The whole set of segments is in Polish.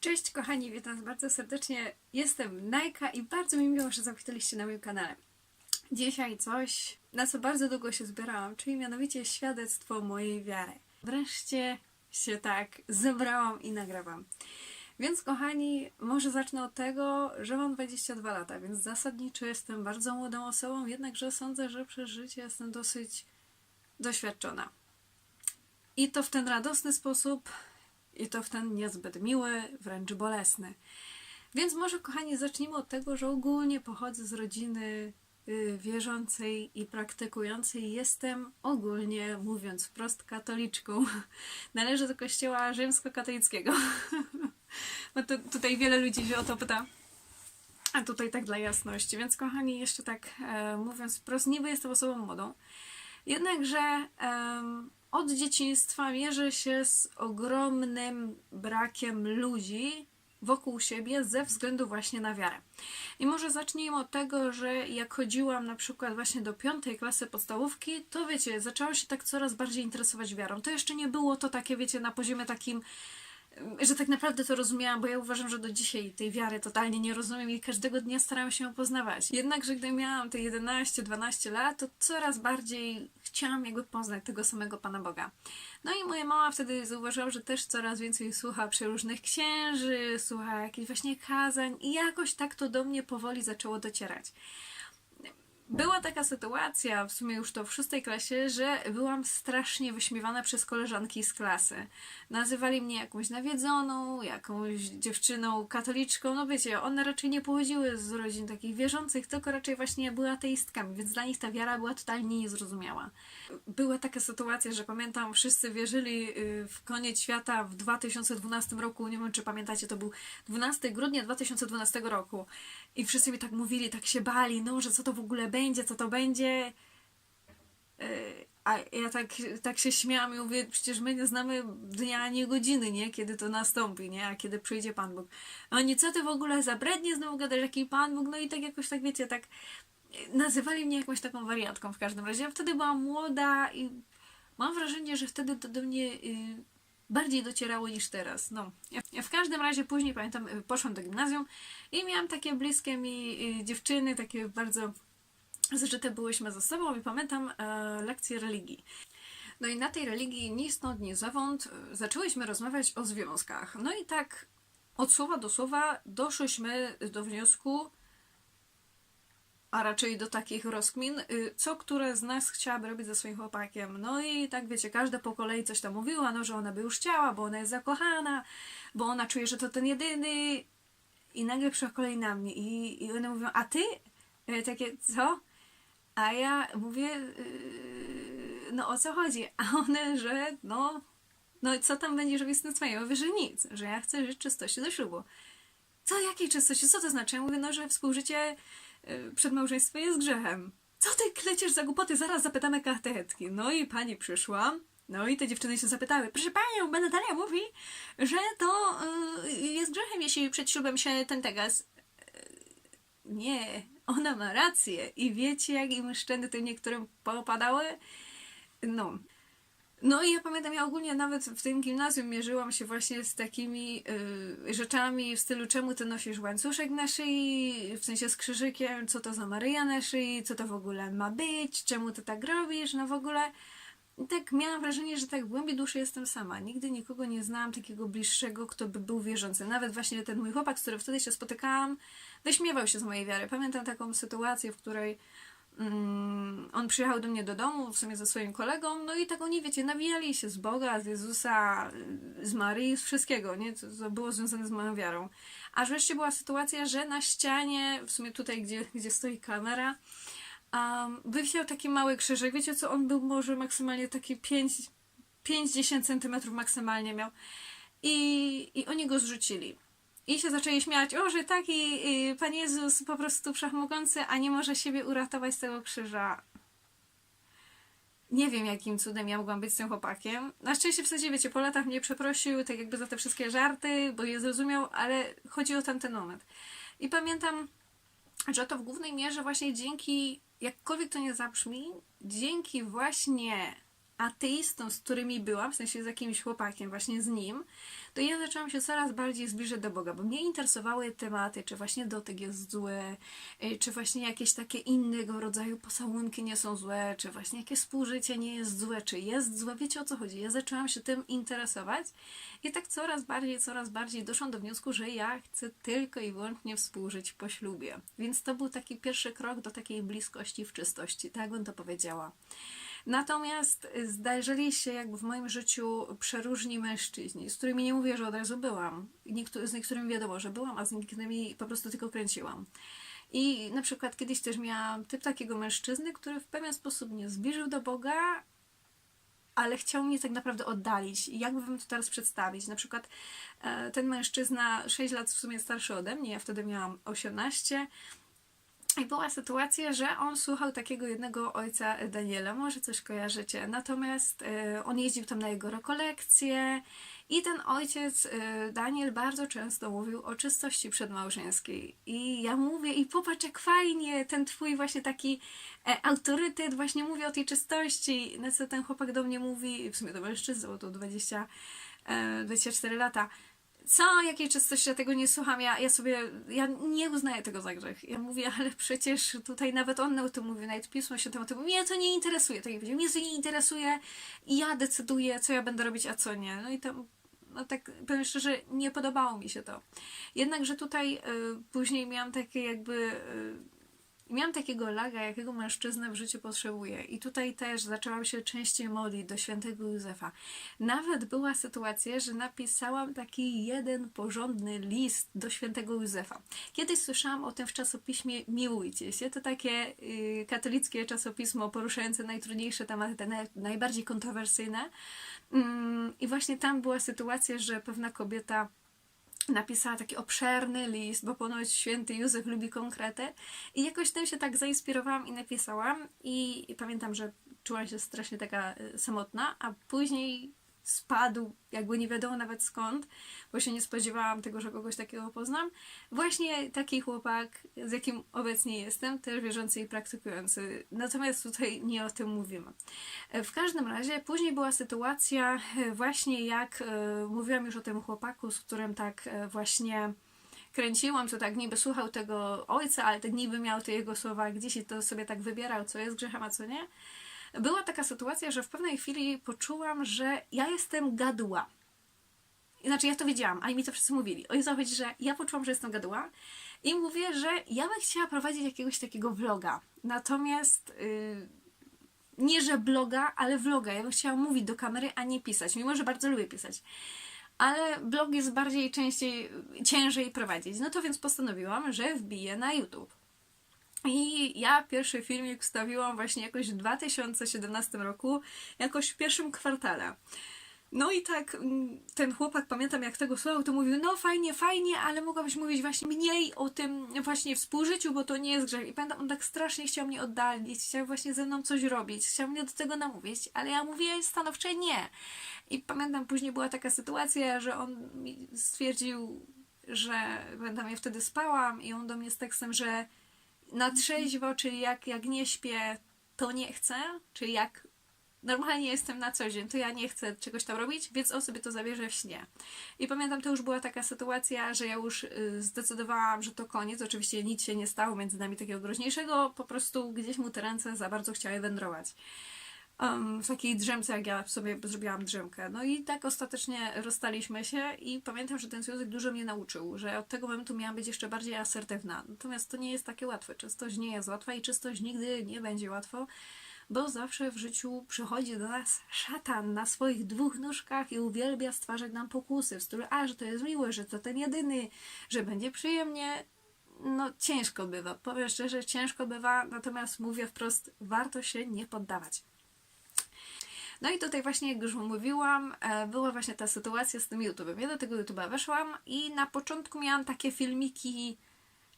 Cześć kochani, witam Was bardzo serdecznie. Jestem Najka i bardzo mi miło, że zawitaliście na moim kanale. Dzisiaj coś, na co bardzo długo się zbierałam, czyli mianowicie świadectwo mojej wiary. Wreszcie się tak zebrałam i nagrywam. Więc kochani, może zacznę od tego, że mam 22 lata, więc zasadniczo jestem bardzo młodą osobą, jednakże sądzę, że przez życie jestem dosyć doświadczona. I to w ten radosny sposób, i to w ten niezbyt miły, wręcz bolesny. Więc może, kochani, zacznijmy od tego, że ogólnie pochodzę z rodziny y, wierzącej i praktykującej. Jestem ogólnie, mówiąc wprost, katoliczką. Należę do kościoła rzymskokatolickiego. Bo tu, tutaj wiele ludzi się o to pyta. A tutaj tak dla jasności. Więc, kochani, jeszcze tak e, mówiąc wprost, niby jestem osobą młodą. Jednakże od dzieciństwa mierzę się z ogromnym brakiem ludzi wokół siebie ze względu właśnie na wiarę. I może zacznijmy od tego, że jak chodziłam na przykład właśnie do piątej klasy podstawówki, to wiecie, zaczęłam się tak coraz bardziej interesować wiarą. To jeszcze nie było to takie, wiecie, na poziomie takim że tak naprawdę to rozumiałam, bo ja uważam, że do dzisiaj tej wiary totalnie nie rozumiem i każdego dnia staram się ją poznawać. Jednakże gdy miałam te 11-12 lat, to coraz bardziej chciałam jakby poznać tego samego Pana Boga. No i moja mama wtedy zauważyła, że też coraz więcej słucha przeróżnych księży, słucha jakichś właśnie kazań i jakoś tak to do mnie powoli zaczęło docierać była taka sytuacja, w sumie już to w szóstej klasie, że byłam strasznie wyśmiewana przez koleżanki z klasy. Nazywali mnie jakąś nawiedzoną, jakąś dziewczyną katoliczką. No wiecie, one raczej nie pochodziły z rodzin takich wierzących, tylko raczej właśnie były ateistkami, więc dla nich ta wiara była totalnie niezrozumiała. Była taka sytuacja, że pamiętam, wszyscy wierzyli y, w koniec świata w 2012 roku. Nie wiem, czy pamiętacie, to był 12 grudnia 2012 roku. I wszyscy mi tak mówili, tak się bali, no, że co to w ogóle będzie, co to będzie. Yy, A ja tak, tak się śmiałam i mówię, przecież my nie znamy dnia ani godziny, nie? Kiedy to nastąpi, nie? A kiedy przyjdzie Pan Bóg. A oni, co ty w ogóle zabrednie znowu gadasz, jaki Pan Bóg? No i tak jakoś tak, wiecie, tak nazywali mnie jakąś taką wariatką w każdym razie. Ja wtedy byłam młoda i mam wrażenie, że wtedy to do mnie y, bardziej docierało niż teraz. No. Ja, ja w każdym razie później pamiętam, y, poszłam do gimnazjum i miałam takie bliskie mi y, dziewczyny, takie bardzo zżyte byłyśmy ze sobą i pamiętam e, lekcję religii. No i na tej religii ni stąd, ni zowąd y, zaczęłyśmy rozmawiać o związkach. No i tak od słowa do słowa doszłyśmy do wniosku, a raczej do takich rozkmin, y, co które z nas chciałaby robić ze swoim chłopakiem. No i tak wiecie, każda po kolei coś tam mówiła, no że ona by już chciała, bo ona jest zakochana, bo ona czuje, że to ten jedyny. I nagle przychodzi kolej na mnie i, i one mówią, a ty? Takie, co? A ja mówię, yy, no o co chodzi? A one, że no, no co tam robić z tym swoim? Ja mówię, że nic, że ja chcę żyć czystości do ślubu. Co, jakiej czystości? Co to znaczy? Ja mówię, no, że współżycie y, przed małżeństwem jest grzechem. Co ty kleciesz za głupoty? Zaraz zapytamy katechetki. No i pani przyszła. No i te dziewczyny się zapytały. Proszę panią, Natalia mówi, że to y, jest grzechem, jeśli przed ślubem się ten tegas. Nie, ona ma rację. I wiecie, jak im szczędy tym niektórym popadały? No. No i ja pamiętam, ja ogólnie nawet w tym gimnazjum mierzyłam się właśnie z takimi y, rzeczami w stylu czemu ty nosisz łańcuszek na szyi, w sensie z krzyżykiem, co to za Maryja na szyi, co to w ogóle ma być, czemu ty tak robisz, no w ogóle tak miałam wrażenie, że tak w głębi duszy jestem sama. Nigdy nikogo nie znałam takiego bliższego, kto by był wierzący. Nawet właśnie ten mój chłopak, z którym wtedy się spotykałam, wyśmiewał się z mojej wiary. Pamiętam taką sytuację, w której mm, on przyjechał do mnie do domu, w sumie ze swoim kolegą, no i tak oni, wiecie, nawijali się z Boga, z Jezusa, z Maryi, z wszystkiego, nie? Co, co było związane z moją wiarą. Aż wreszcie była sytuacja, że na ścianie, w sumie tutaj, gdzie, gdzie stoi kamera, um, wywisiał taki mały krzyżyk. Wiecie co, on był może maksymalnie taki 5-10 centymetrów maksymalnie miał. I, I oni go zrzucili. I się zaczęli śmiać, o, że taki y, Pan Jezus po prostu wszechmogący, a nie może siebie uratować z tego krzyża. Nie wiem, jakim cudem ja mogłam być z tym chłopakiem. Na szczęście w zasadzie, wiecie, po latach mnie przeprosił, tak jakby za te wszystkie żarty, bo je zrozumiał, ale chodzi o tamten moment. I pamiętam, że to w głównej mierze właśnie dzięki, jakkolwiek to nie zabrzmi, dzięki właśnie ateistom, z którymi byłam, w sensie z jakimś chłopakiem, właśnie z nim, to ja zaczęłam się coraz bardziej zbliżać do Boga, bo mnie interesowały tematy, czy właśnie dotyk jest zły, y, czy właśnie jakieś takie innego rodzaju pocałunki nie są złe, czy właśnie jakieś współżycie nie jest złe, czy jest złe. Wiecie o co chodzi? Ja zaczęłam się tym interesować i tak coraz bardziej, coraz bardziej doszłam do wniosku, że ja chcę tylko i wyłącznie współżyć po ślubie. Więc to był taki pierwszy krok do takiej bliskości w czystości, tak bym to powiedziała. Natomiast y, zdarzyli się jakby w moim życiu przeróżni mężczyźni, z którymi nie mówię, że od razu byłam. Niektóry, z niektórymi wiadomo, że byłam, a z niektórymi po prostu tylko kręciłam. I na przykład kiedyś też miałam typ takiego mężczyzny, który w pewien sposób mnie zbliżył do Boga, ale chciał mnie tak naprawdę oddalić. I jakby wam to teraz przedstawić? Na przykład e, ten mężczyzna 6 lat w sumie starszy ode mnie, ja wtedy miałam 18. I była sytuacja, że on słuchał takiego jednego ojca Daniela, może coś kojarzycie. Natomiast e, on jeździł tam na jego rekolekcje i ten ojciec e, Daniel bardzo często mówił o czystości przedmałżeńskiej. I ja mówię, i popatrz jak fajnie, ten twój właśnie taki e, autorytet właśnie mówi o tej czystości. Na co ten chłopak do mnie mówi, w sumie to mężczyzna, bo to 20, e, 24 lata co, jakiej czystości, ja tego nie słucham, ja, ja sobie, ja nie uznaję tego za grzech. Ja mówię, ale przecież tutaj nawet on o tym mówi, nawet Pismo się tym Mnie to nie interesuje, tak jak powiedział, mnie to nie interesuje i ja decyduję, co ja będę robić, a co nie. No i tam, no tak powiem szczerze, nie podobało mi się to. Jednakże tutaj y, później miałam takie jakby... Y, Miałam takiego laga, jakiego mężczyznę w życiu potrzebuję. I tutaj też zaczęłam się częściej modlić do świętego Józefa. Nawet była sytuacja, że napisałam taki jeden porządny list do świętego Józefa. Kiedyś słyszałam o tym w czasopiśmie Miłujcie się. To takie y, katolickie czasopismo poruszające najtrudniejsze tematy, te naj, najbardziej kontrowersyjne. Ym, I właśnie tam była sytuacja, że pewna kobieta napisała taki obszerny list, bo ponoć święty Józef lubi konkrety. I jakoś tym się tak zainspirowałam i napisałam. I, i pamiętam, że czułam się strasznie taka y, samotna, a później spadł, jakby nie wiadomo nawet skąd, bo się nie spodziewałam tego, że kogoś takiego poznam. Właśnie taki chłopak, z jakim obecnie jestem, też wierzący i praktykujący. Natomiast tutaj nie o tym mówimy. W każdym razie później była sytuacja e, właśnie jak e, mówiłam już o tym chłopaku, z którym tak e, właśnie kręciłam, co tak niby słuchał tego ojca, ale tak niby miał te jego słowa gdzieś i to sobie tak wybierał, co jest grzechem, a co nie była taka sytuacja, że w pewnej chwili poczułam, że ja jestem gaduła. Znaczy, ja to wiedziałam, ale mi to wszyscy mówili. O chodzi, że ja poczułam, że jestem gaduła i mówię, że ja bym chciała prowadzić jakiegoś takiego vloga. Natomiast yy, nie, że bloga, ale vloga. Ja bym chciała mówić do kamery, a nie pisać, mimo że bardzo lubię pisać. Ale blog jest bardziej częściej, ciężej prowadzić. No to więc postanowiłam, że wbiję na YouTube. I ja pierwszy filmik wstawiłam właśnie jakoś w 2017 roku, jakoś w pierwszym kwartale. No i tak mm, ten chłopak, pamiętam jak tego słuchał, to mówił, no fajnie, fajnie, ale mogłabyś mówić właśnie mniej o tym właśnie współżyciu, bo to nie jest grzech. I pamiętam, on tak strasznie chciał mnie oddalić, chciał właśnie ze mną coś robić, chciał mnie do tego namówić, ale ja mówię stanowcze nie. I pamiętam, później była taka sytuacja, że on stwierdził, że pamiętam, ja wtedy spałam i on do mnie z tekstem, że na trzeźwo, czyli jak, jak nie śpię, to nie chcę, czyli jak normalnie jestem na co dzień, to ja nie chcę czegoś tam robić, więc on sobie to zabierze w śnie. I pamiętam, to już była taka sytuacja, że ja już y, zdecydowałam, że to koniec. Oczywiście nic się nie stało między nami takiego groźniejszego, po prostu gdzieś mu te ręce za bardzo chciały wędrować um, w takiej drzemce, jak ja sobie zrobiłam drzemkę. No i tak ostatecznie rozstaliśmy się i pamiętam, że ten związek dużo mnie nauczył, że od tego momentu miałam być jeszcze bardziej asertywna. Natomiast to nie jest takie łatwe. Czystość nie jest łatwa i czystość nigdy nie będzie łatwo, bo zawsze w życiu przychodzi do nas szatan na swoich dwóch nóżkach i uwielbia stwarzać nam pokusy w stylu, a, że to jest miłe, że to ten jedyny, że będzie przyjemnie. No, ciężko bywa. Powiem szczerze, ciężko bywa, natomiast mówię wprost, warto się nie poddawać. No i tutaj właśnie, jak już mówiłam, e, była właśnie ta sytuacja z tym YouTube'em. Ja do tego YouTube'a weszłam i na początku miałam takie filmiki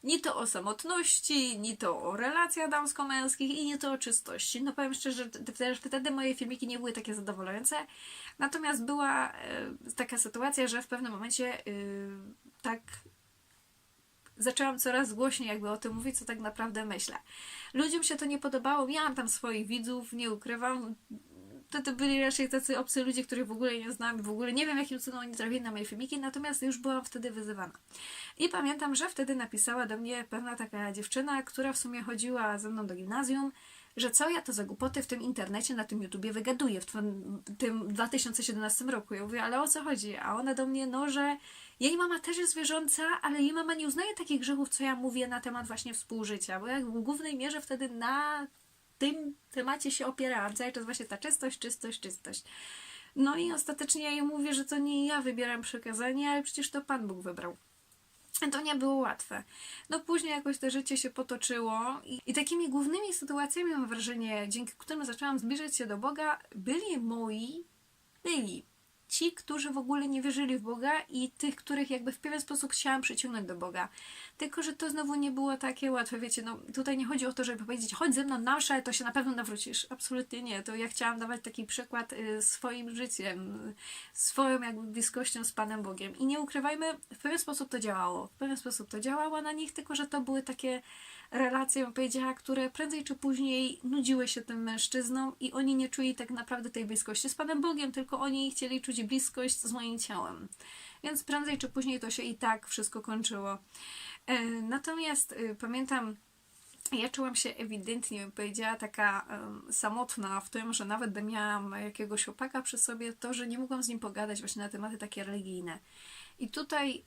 nie to o samotności, nie to o relacjach damsko-męskich i nie to o czystości. No powiem szczerze, że wtedy moje filmiki nie były takie zadowalające. Natomiast była e, taka sytuacja, że w pewnym momencie yy, tak zaczęłam coraz głośniej jakby o tym mówić, co tak naprawdę myślę. Ludziom się to nie podobało, miałam tam swoich widzów, nie ukrywam, wtedy byli raczej tacy obcy ludzie, których w ogóle nie znam, w ogóle nie wiem, jakim cudem oni trafili na moje filmiki, natomiast już byłam wtedy wyzywana. I pamiętam, że wtedy napisała do mnie pewna taka dziewczyna, która w sumie chodziła ze mną do gimnazjum, że co ja to za głupoty w tym internecie, na tym YouTubie wygaduję w tym 2017 roku. Ja mówię, ale o co chodzi? A ona do mnie, no, że jej mama też jest wierząca, ale jej mama nie uznaje takich grzechów, co ja mówię na temat właśnie współżycia, bo ja w głównej mierze wtedy na tym temacie się opierałam. Cały czas właśnie ta czystość, czystość, czystość. No i ostatecznie ja jej mówię, że to nie ja wybieram przekazanie, ale przecież to Pan Bóg wybrał. To nie było łatwe. No później jakoś to życie się potoczyło i, i takimi głównymi sytuacjami mam wrażenie, dzięki którym zaczęłam zbliżać się do Boga, byli moi, byli ci, którzy w ogóle nie wierzyli w Boga i tych, których jakby w pewien sposób chciałam przyciągnąć do Boga. Tylko, że to znowu nie było takie łatwe, wiecie, no tutaj nie chodzi o to, żeby powiedzieć, chodź ze mną na mszę, to się na pewno nawrócisz. Absolutnie nie. To ja chciałam dawać taki przykład y, swoim życiem, swoją jakby bliskością z Panem Bogiem. I nie ukrywajmy, w pewien sposób to działało. W pewien sposób to działało na nich, tylko, że to były takie relacje, bym powiedziała, które prędzej czy później nudziły się tym mężczyznom i oni nie czuli tak naprawdę tej bliskości z Panem Bogiem, tylko oni chcieli czuć bliskość z moim ciałem. Więc prędzej czy później to się i tak wszystko kończyło. E, Natomiast y, pamiętam, ja czułam się ewidentnie, powiedziała, taka em, samotna w tym, że nawet gdy miałam jakiegoś chłopaka przy sobie, to, że nie mogłam z nim pogadać właśnie na tematy takie religijne. I tutaj y,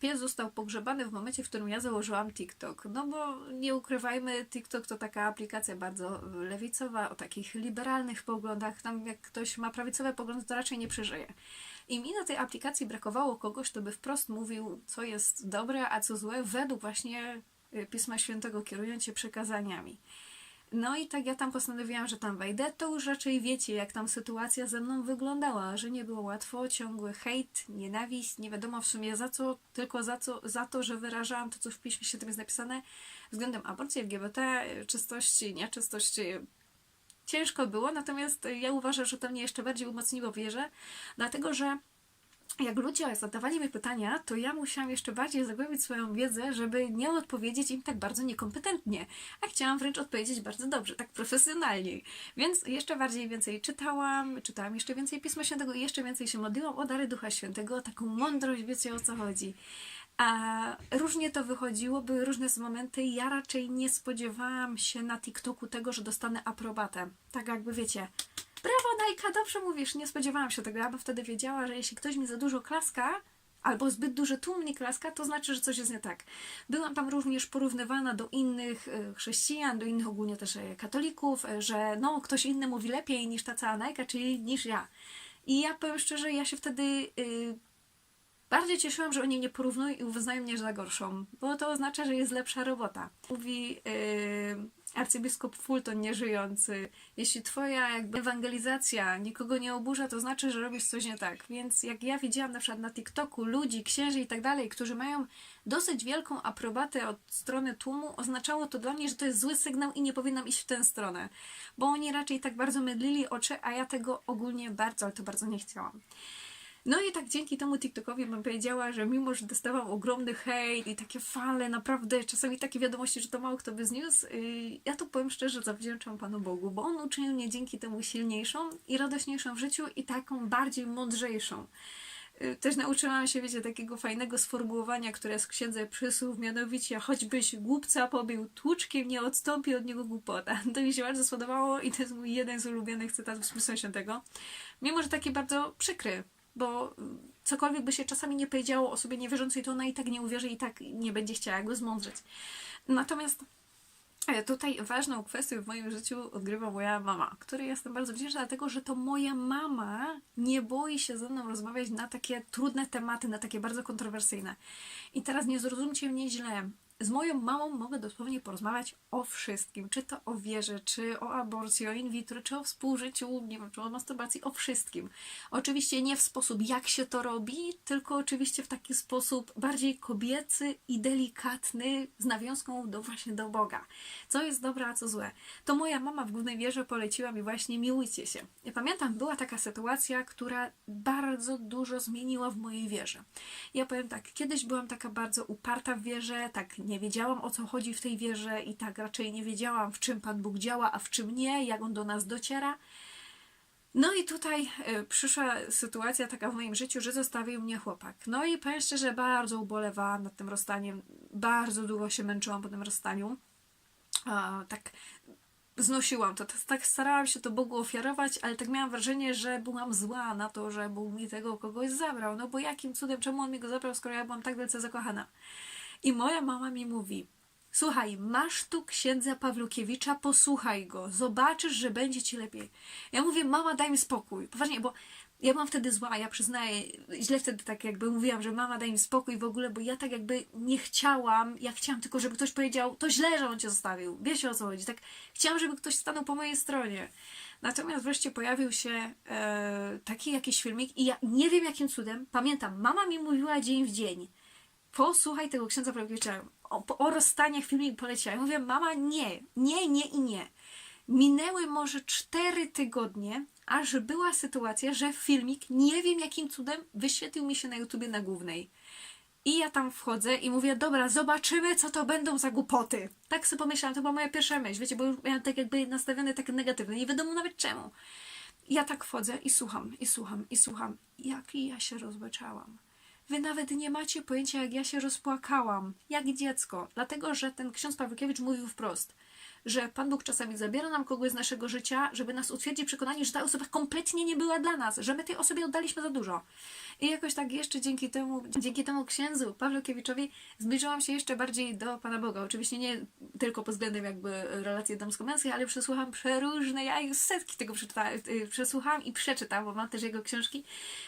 pies został pogrzebany w momencie, w którym ja założyłam TikTok. No bo nie ukrywajmy, TikTok to taka aplikacja bardzo y, lewicowa, o takich liberalnych poglądach. Tam jak ktoś ma prawicowe poglądy, to raczej nie przeżyje. I mi na tej aplikacji brakowało kogoś, kto by wprost mówił, co jest dobre, a co złe, według właśnie y, Pisma Świętego, kierując się przekazaniami. No i tak ja tam postanowiłam, że tam wejdę, to już raczej wiecie, jak tam sytuacja ze mną wyglądała, że nie było łatwo, ciągły hejt, nienawiść, nie wiadomo w sumie za co, tylko za, co, za to, że wyrażałam to, co w Piśmie Świętym jest napisane względem aborcji, LGBT, czystości, nieczystości. Ciężko było, natomiast ja uważam, że to mnie jeszcze bardziej umocniło w wierze, dlatego że jak ludzie zadawali mi pytania, to ja musiałam jeszcze bardziej zagłębić swoją wiedzę, żeby nie odpowiedzieć im tak bardzo niekompetentnie. A chciałam wręcz odpowiedzieć bardzo dobrze, tak profesjonalnie. Więc jeszcze bardziej więcej czytałam, czytałam jeszcze więcej Pisma Świętego i jeszcze więcej się modliłam o dary Ducha Świętego, o taką mądrość, wiecie o co chodzi. A różnie to wychodziło, były różne momenty. Ja raczej nie spodziewałam się na TikToku tego, że dostanę aprobatę. Tak jakby wiecie, brawo Najka, dobrze mówisz, nie spodziewałam się tego. Ja bym wtedy wiedziała, że jeśli ktoś mi za dużo klaska, albo zbyt duży tłum mi klaska, to znaczy, że coś jest nie tak. Byłam tam również porównywana do innych e, chrześcijan, do innych ogólnie też e, katolików, e, że no, ktoś inny mówi lepiej niż ta cała Najka, czyli niż ja. I ja powiem szczerze, ja się wtedy y, bardziej cieszyłam, że oni nie porównują i uznają mnie za gorszą, bo to oznacza, że jest lepsza robota. Mówi yy, arcybiskup Fulton nieżyjący, jeśli twoja jakby ewangelizacja nikogo nie oburza, to znaczy, że robisz coś nie tak. Więc jak ja widziałam na przykład na TikToku ludzi, księży i tak dalej, którzy mają dosyć wielką aprobatę od strony tłumu, oznaczało to dla mnie, że to jest zły sygnał i nie powinnam iść w tę stronę. Bo oni raczej tak bardzo mydlili oczy, a ja tego ogólnie bardzo, ale to bardzo nie chciałam. No i tak dzięki temu TikTokowi bym powiedziała, że mimo, że dostawałam ogromny hejt i takie fale, naprawdę czasami takie wiadomości, że to mało kto by zniósł, yy, ja to powiem szczerze, zawdzięczam Panu Bogu, bo On uczynił mnie dzięki temu silniejszą i radośniejszą w życiu i taką bardziej mądrzejszą. Yy, Też nauczyłam się, wiecie, takiego fajnego sformułowania, które jest w księdze przysłów, mianowicie choćbyś głupca pobił tłuczkiem, nie odstąpi od niego głupota. To mi się bardzo spodobało i to jest mój jeden z ulubionych cytatów z Pisma Świętego. Mimo, że taki bardzo przykry, bo cokolwiek by się czasami nie powiedziało osobie niewierzącej, to ona i tak nie uwierzy i tak nie będzie chciała jakby zmądrzeć. Natomiast e, tutaj ważną kwestię w moim życiu odgrywa moja mama, której jestem bardzo wdzięczna, dlatego że to moja mama nie boi się ze mną rozmawiać na takie trudne tematy, na takie bardzo kontrowersyjne. I teraz nie zrozumcie mnie źle. Z moją mamą mogę dosłownie porozmawiać o wszystkim. Czy to o wierze, czy o aborcji, o in vitro, czy o współżyciu, nie wiem, czy o masturbacji, o wszystkim. Oczywiście nie w sposób, jak się to robi, tylko oczywiście w taki sposób bardziej kobiecy i delikatny, z nawiązką do właśnie do Boga. Co jest dobre, a co złe. To moja mama w głównej wierze poleciła mi właśnie miłujcie się. Ja pamiętam, była taka sytuacja, która bardzo dużo zmieniła w mojej wierze. Ja powiem tak, kiedyś byłam taka bardzo uparta w wierze, tak nie wiedziałam o co chodzi w tej wierze i tak raczej nie wiedziałam w czym Pan Bóg działa, a w czym nie, jak On do nas dociera. No i tutaj y, przyszła sytuacja taka w moim życiu, że zostawił mnie chłopak. No i powiem szczerze, bardzo ubolewałam nad tym rozstaniem. Bardzo długo się męczyłam po tym rozstaniu. A, tak znosiłam to, tak starałam się to Bogu ofiarować, ale tak miałam wrażenie, że byłam zła na to, że Bóg mi tego kogoś zabrał. No bo jakim cudem, czemu on mi go zabrał, skoro ja byłam tak wielce zakochana? I moja mama mi mówi, słuchaj, masz tu księdza Pawlukiewicza, posłuchaj go, zobaczysz, że będzie ci lepiej. Ja mówię, mama, daj mi spokój. Poważnie, bo ja byłam wtedy zła, ja przyznaję, źle wtedy tak jakby mówiłam, że mama daj mi spokój w ogóle, bo ja tak jakby nie chciałam, ja chciałam tylko, żeby ktoś powiedział, to źle, że on cię zostawił, wiecie o co chodzi, tak chciałam, żeby ktoś stanął po mojej stronie. Natomiast wreszcie pojawił się e, taki jakiś filmik i ja nie wiem jakim cudem, pamiętam, mama mi mówiła dzień w dzień, posłuchaj tego księdza Pawłowicza, o, o rozstaniach filmik poleciała. Ja mówię, mama nie, nie, nie i nie. Minęły może cztery tygodnie, aż była sytuacja, że filmik, nie wiem jakim cudem, wyświetlił mi się na YouTubie na głównej. I ja tam wchodzę i mówię, dobra, zobaczymy, co to będą za głupoty. Tak sobie pomyślałam, to była moja pierwsza myśl, wiecie, bo już miałam tak jakby nastawione tak negatywne, nie wiadomo nawet czemu. Ja tak wchodzę i słucham, i słucham, i słucham. Jaki ja się rozbeczałam. Wy nawet nie macie pojęcia, jak ja się rozpłakałam, jak dziecko. Dlatego, że ten ksiądz Pawłkiewicz mówił wprost, że Pan Bóg czasami zabiera nam kogoś z naszego życia, żeby nas utwierdzić w przekonaniu, że ta osoba kompletnie nie była dla nas, że my tej osobie oddaliśmy za dużo. I jakoś tak jeszcze dzięki temu, dzięki temu księdzu Pawłkiewiczowi zbliżyłam się jeszcze bardziej do Pana Boga. Oczywiście nie tylko pod względem jakby relacji damsko-męskiej, ale przesłucham przeróżne, ja już setki tego y, przesłuchałam i przeczytam, bo mam też jego książki,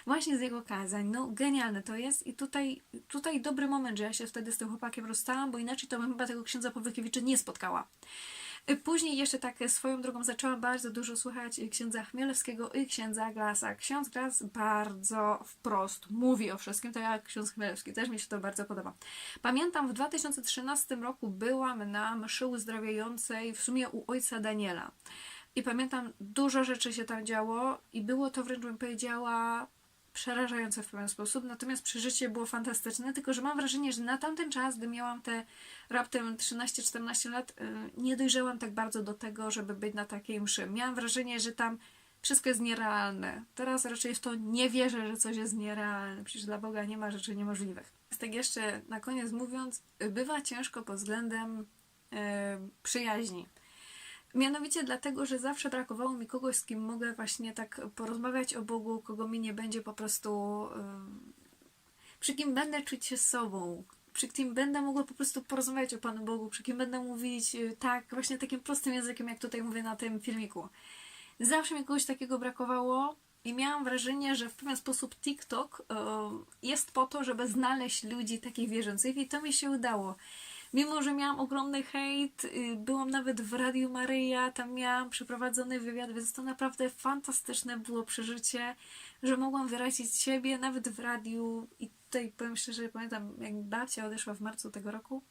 właśnie z jego kazań. No genialne to jest i tutaj, tutaj dobry moment, że ja się wtedy z tym chłopakiem rozstałam, bo inaczej to bym chyba tego księdza Pawłkiewicza nie spotkała. Później jeszcze tak swoją drogą zaczęłam bardzo dużo słuchać księdza Chmielewskiego i księdza Glasa. Ksiądz Glas bardzo wprost mówi o wszystkim, to jak ksiądz Chmielewski, też mi się to bardzo podoba. Pamiętam w 2013 roku byłam na mszy uzdrawiającej w sumie u ojca Daniela. I pamiętam, dużo rzeczy się tam działo i było to wręcz bym powiedziała przerażające w pewien sposób, natomiast przeżycie było fantastyczne, tylko że mam wrażenie, że na tamten czas, gdy miałam te raptem 13-14 lat, y, nie dojrzałam tak bardzo do tego, żeby być na takiej mszy. Miałam wrażenie, że tam wszystko jest nierealne. Teraz raczej w to nie wierzę, że coś jest nierealne. Przecież dla Boga nie ma rzeczy niemożliwych. Tak jeszcze na koniec mówiąc, bywa ciężko pod względem yy, przyjaźni. Mianowicie dlatego, że zawsze brakowało mi kogoś, z kim mogę właśnie tak porozmawiać o Bogu, kogo mi nie będzie po prostu. Przy kim będę czuć się sobą, przy kim będę mogła po prostu porozmawiać o Panu Bogu, przy kim będę mówić yy, tak, właśnie takim prostym językiem, jak tutaj mówię na tym filmiku. Zawsze mi kogoś takiego brakowało i miałam wrażenie, że w pewien sposób TikTok jest po to, żeby znaleźć ludzi takich wierzących i to mi się udało. Mimo, że miałam ogromny hejt, y, byłam nawet w Radiu Maryja, tam miałam przeprowadzony wywiad, więc to naprawdę fantastyczne było przeżycie, że mogłam wyrazić siebie nawet w radiu i tutaj powiem szczerze, pamiętam jak babcia odeszła w marcu tego roku,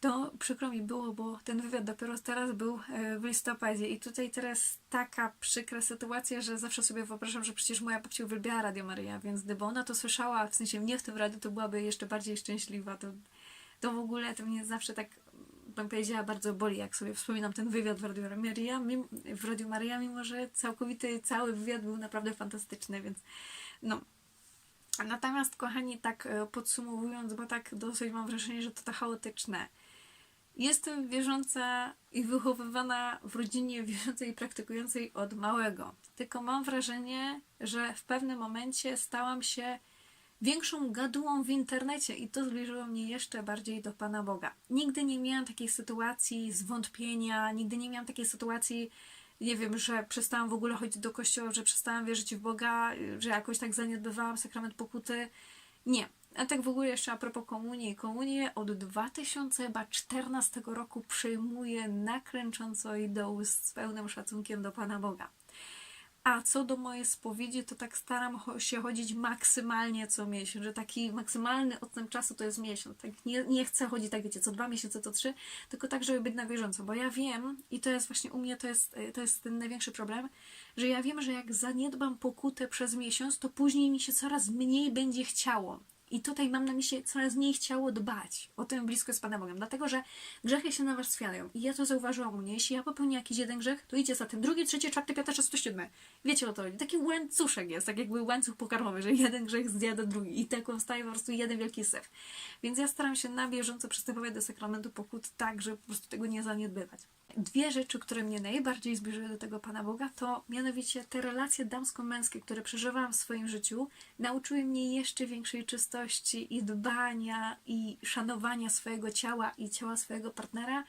to przykro mi było, bo ten wywiad dopiero teraz był e, w listopadzie i tutaj teraz taka przykra sytuacja, że zawsze sobie wyobrażam, że przecież moja babcia uwielbiała Radio Maryja, więc gdyby ona to słyszała, w sensie mnie w tym radiu, to byłaby jeszcze bardziej szczęśliwa. To to w ogóle to mnie zawsze tak, bym powiedziała, bardzo boli, jak sobie wspominam ten wywiad w Radiu Maria, w Radiu Maria, mimo że całkowity, cały wywiad był naprawdę fantastyczny, więc no. Natomiast, kochani, tak e, podsumowując, bo tak dosyć mam wrażenie, że to to chaotyczne. Jestem wierząca i wychowywana w rodzinie wierzącej i praktykującej od małego. Tylko mam wrażenie, że w pewnym momencie stałam się większą gadułą w internecie i to zbliżyło mnie jeszcze bardziej do Pana Boga. Nigdy nie miałam takiej sytuacji zwątpienia, nigdy nie miałam takiej sytuacji, nie wiem, że przestałam w ogóle chodzić do kościoła, że przestałam wierzyć w Boga, że jakoś tak zaniedbywałam sakrament pokuty. Nie. A tak w ogóle jeszcze a propos komunii. Komunię od 2014 roku przyjmuję nakręcząco i do ust z pełnym szacunkiem do Pana Boga. A co do mojej spowiedzi, to tak staram się chodzić maksymalnie co miesiąc, że taki maksymalny odstęp czasu to jest miesiąc. Tak nie, nie chcę chodzić, tak wiecie, co dwa miesiące, co trzy, tylko tak, żeby być na bieżąco, bo ja wiem, i to jest właśnie u mnie, to jest, to jest ten największy problem, że ja wiem, że jak zaniedbam pokutę przez miesiąc, to później mi się coraz mniej będzie chciało. I tutaj mam na myśli coraz mniej chciało dbać o tę bliskość z Panem Bogiem, dlatego że grzechy się nawarstwiają. I ja to zauważyłam u mnie. Jeśli ja popełnię jakiś jeden grzech, to idzie za tym drugi, trzeci, czwarty, piąty, szósty, siódmy. Wiecie o to chodzi. Taki łańcuszek jest, tak jakby łańcuch pokarmowy, że jeden grzech zjada drugi i tak powstaje po prostu jeden wielki syf. Więc ja staram się na bieżąco przystępować do sakramentu pokut tak, żeby po prostu tego nie zaniedbywać. Dwie rzeczy, które mnie najbardziej zbliżyły do tego Pana Boga, to mianowicie te relacje damsko-męskie, które przeżywałam w swoim życiu, nauczyły mnie jeszcze większej czystości i dbania i szanowania swojego ciała i ciała swojego partnera,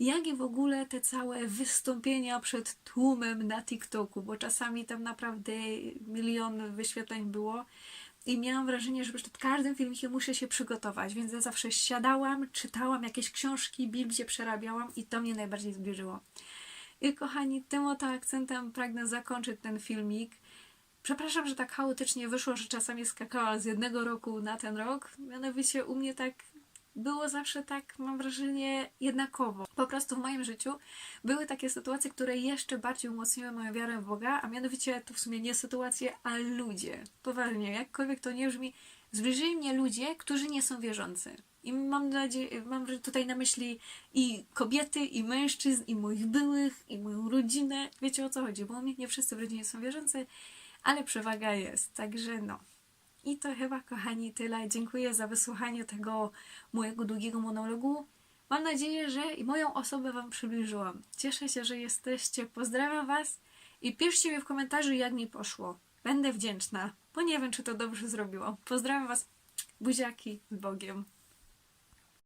jak i w ogóle te całe wystąpienia przed tłumem na TikToku, bo czasami tam naprawdę milion wyświetleń było. I miałam wrażenie, że przed każdym filmikiem muszę się przygotować, więc ja zawsze siadałam, czytałam jakieś książki, Biblię przerabiałam i to mnie najbardziej zbliżyło. I kochani, tym oto akcentem pragnę zakończyć ten filmik. Przepraszam, że tak chaotycznie wyszło, że czasami skakała z jednego roku na ten rok. Mianowicie u mnie tak było zawsze tak, mam wrażenie, jednakowo. Po prostu w moim życiu były takie sytuacje, które jeszcze bardziej umocniły moją wiarę w Boga, a mianowicie to w sumie nie sytuacje, a ludzie. Poważnie, jakkolwiek to nie brzmi, zbliżyli mnie ludzie, którzy nie są wierzący. I mam nadzieję, mam tutaj na myśli i kobiety, i mężczyzn, i moich byłych, i moją rodzinę. Wiecie o co chodzi, bo u mnie nie wszyscy w rodzinie są wierzący, ale przewaga jest. Także no. I to chyba, kochani, tyle. Dziękuję za wysłuchanie tego mojego długiego monologu. Mam nadzieję, że i moją osobę Wam przybliżyłam. Cieszę się, że jesteście. Pozdrawiam Was i piszcie mi w komentarzu, jak mi poszło. Będę wdzięczna, bo nie wiem, czy to dobrze zrobiłam. Pozdrawiam Was. Buziaki z Bogiem.